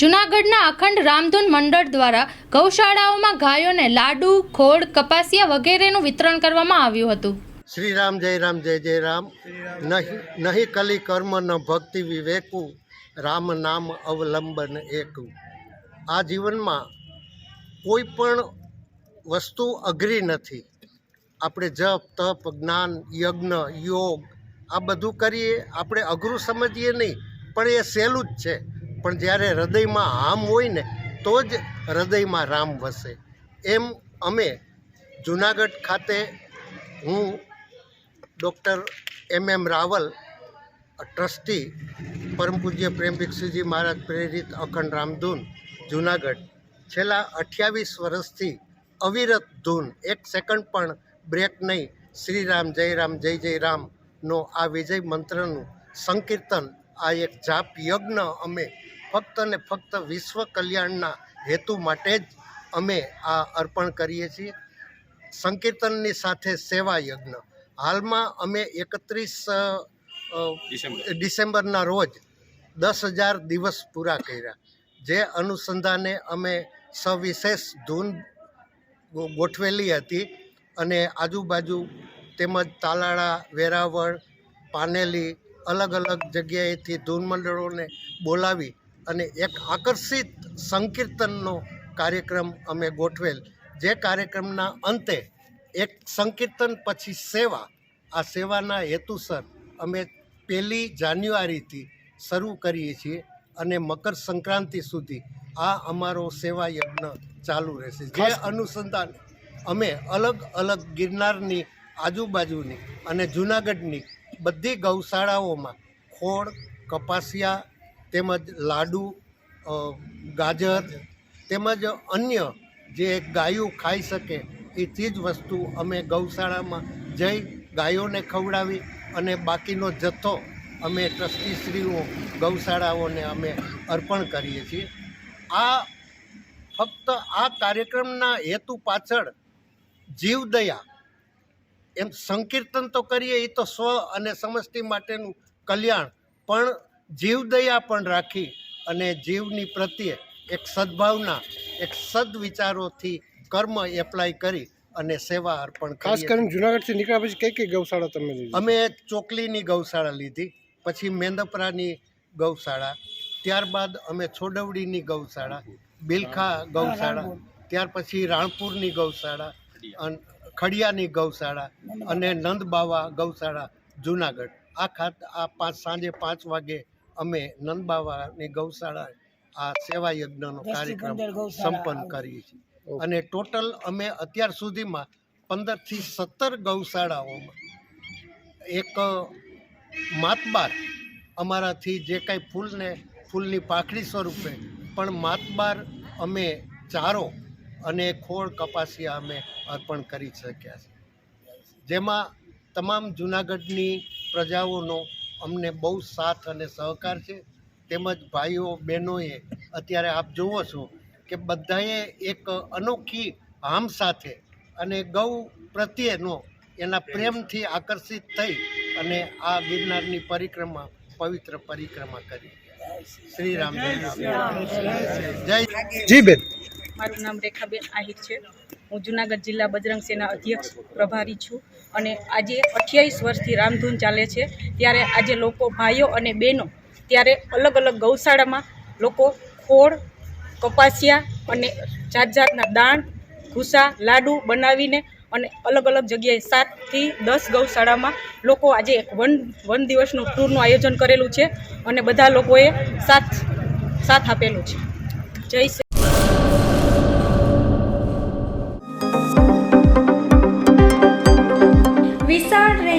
જૂનાગઢના અખંડ રામધૂન મંડળ દ્વારા ગૌશાળાઓમાં ગાયોને લાડુ, ખોળ, કપાસિયા વગેરેનું વિતરણ કરવામાં આવ્યું હતું. શ્રી રામ જય રામ, જય જય રામ. નહીં કલી કર્મ ન ભક્તિ વિવેકુ, રામ નામ અવલંબન એકુ. આ જીવનમાં કોઈ પણ વસ્તુ અઘરી નથી. આપણે જપ, તપ, જ્ઞાન, યજ્ઞ, યોગ, આ બધું કરીએ, આપણે અઘરું સમજીએ નહીં, પણ એ સહેલું જ છે. પણ જ્યારે હૃદયમાં હામ હોય ને, તો જ હૃદયમાં રામ વસે. એમ અમે જુનાગઢ ખાતે હું, doctor M M Raval trustee પરમ પૂજ્ય પ્રેમ ભિક્ષુજી મહારાજ પ્રેરિત અખંડ રામધૂન જુનાગઢ. છેલ્લા અઠ્યાવીસ વર્ષથી અવિરત ધૂન, એક સેકન્ડ પણ બ્રેક નહીં. શ્રી રામ જય રામ, જય જય રામનો આ વિજય મંત્રનું સંકીર્તન, આ એક જાપ યજ્ઞ અમે ફક્ત ને ફક્ત વિશ્વ કલ્યાણના હેતુ માટે જ અમે આ અર્પણ કરીએ છીએ. સંકીર્તનની સાથે સેવા યજ્ઞ. હાલમાં અમે એકત્રીસ ડિસેમ્બરના રોજ દસ હજાર દિવસ પૂરા કર્યા. જે અનુસંધાને અમે સવિશેષ ધૂન ગોઠવેલી હતી અને આજુબાજુ તેમજ તાલાળા વેરાવળ પાનેલી અલગ અલગ જગ્યાએથી ધૂન મંડળોને બોલાવી અને એક આકર્ષિત સંકીર્તનનો કાર્યક્રમ અમે ગોઠવેલ. જે કાર્યક્રમના અંતે એક સંકીર્તન પછી સેવા આ સેવાના હેતુસર અમે પહેલી જાન્યુઆરીથી શરૂ કરીએ છીએ અને મકર સંક્રાંતિ સુધી આ અમારો સેવા યજ્ઞ ચાલુ રહેશે. જે અનુસંધાન અમે અલગ અલગ ગિરનારની આજુબાજુની અને જૂનાગઢની બધી ગૌશાળાઓમાં ખોળ કપાસિયા તેમજ લાડુ ગાજર તેમજ અન્ય જે ગાયું ખાઈ શકે એ ચીજ વસ્તુ અમે ગૌશાળામાં જઈ ગાયોને ખવડાવી અને બાકીનો જથ્થો અમે ટ્રસ્ટીશ્રીઓ ગૌશાળાઓને અમે અર્પણ કરીએ છીએ. આ ફક્ત આ કાર્યક્રમના હેતુ પાછળ જીવદયા એમ સંકીર્તન તો કરીએ એ તો સ્વ અને સમષ્ટિ માટેનું કલ્યાણ પણ જીવદયા પણ રાખી અને જીવની પ્રત્યે એક સદભાવના એક સદવિચારોથી કર્મ એપ્લાય કરી અને સેવા અર્પણ ખાસ કરીને જુનાગઢથી નીકળ્યા પછી કઈ કઈ ગૌશાળા તમે લીધી? અમે ચોકલીની ગૌશાળા લીધી પછી મેંદપરાની ગૌશાળા ત્યારબાદ અમે છોડવડીની ગૌશાળા બિલખા ગૌશાળા ત્યાર પછી રાણપુરની ગૌશાળા અને ખડિયાની ગૌશાળા અને નંદબાવા ગૌશાળા જુનાગઢ. આ ખાત આ પાંચ સાંજે પાંચ વાગે અમે નંદબાવાની ગૌશાળા આ સેવા યજ્ઞનો કાર્યક્રમ સંપન્ન કરીએ છીએ. અને ટોટલ અમે અત્યાર સુધીમાં પંદરથી સત્તર ગૌશાળાઓમાં એક માતબાર અમારાથી જે કાંઈ ફૂલને ફૂલની પાખડી સ્વરૂપે પણ માતબાર અમે ચારો અને ખોળ કપાસિયા અમે અર્પણ કરી શક્યા છે. જેમાં તમામ જૂનાગઢની પ્રજાઓનો અમને બહુ સાથ અને સહકાર છે. તેમજ ભાઈઓ બહેનોએ અત્યારે આપ જુઓ છો કે બધાએ એક અનોખી હામ સાથે અને ગૌ પ્રત્યેનો એના પ્રેમથી આકર્ષિત થઈ અને આ ગિરનારની પરિક્રમા પવિત્ર પરિક્રમા કરી. શ્રી રામ જય રામ. જય જી બેન. મારું નામ રેખાબેન આહિર છે. હું જુનાગઢ જિલ્લા બજરંગ અધ્યક્ષ પ્રભારી છું અને આજે અઠ્યાવીસ વર્ષથી રામધૂન ચાલે છે. ત્યારે આજે લોકો ભાઈઓ અને બહેનો ત્યારે અલગ અલગ ગૌશાળામાં લોકો ખોળ, કપાસિયા અને જાત જાતના દાણ, ભૂસા, લાડુ બનાવીને અને અલગ અલગ જગ્યાએ સાતથી દસ ગૌશાળામાં લોકો આજે એક વન વન દિવસનું ટૂરનું આયોજન કરેલું છે અને બધા લોકોએ સાથ સાથ આપેલું છે. જય શ્રી